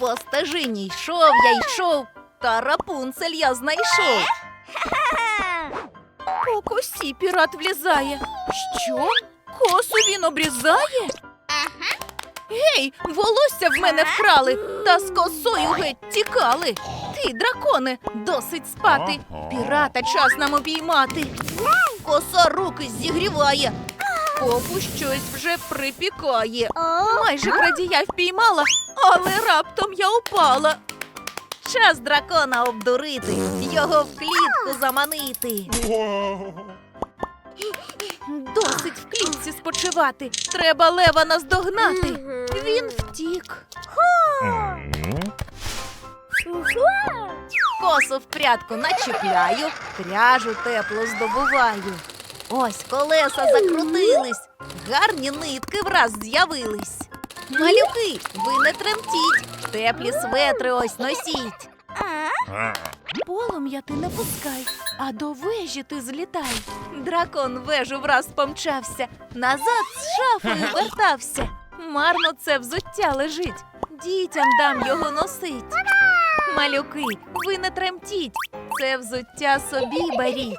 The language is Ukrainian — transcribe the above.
По стежині йшов я йшов, та рапунцель я знайшов. По косі пірат влізає. Що? Косу він обрізає? Гей, волосся в мене вкрали, та з косою геть тікали. Ти, драконе, досить спати. Пірата час нам обіймати. Коса руки зігріває. Попу щось вже припікає. Майже крадія впіймала, але раптом я упала. Час дракона обдурити, його в клітку заманити. Досить в клітці спочивати. Треба лева наздогнати. Він втік. Косу в прядку начіпляю, пряжу тепло здобуваю. Ось колеса закрутились, гарні нитки враз з'явились. Малюки, ви не тремтіть, теплі светри ось носіть. Полум'я ти не пускай, а до вежі ти злітай. Дракон вежу враз помчався, назад з шафою вертався. Марно це взуття лежить, дітям дам його носить. Малюки, ви не тремтіть, це взуття собі беріть.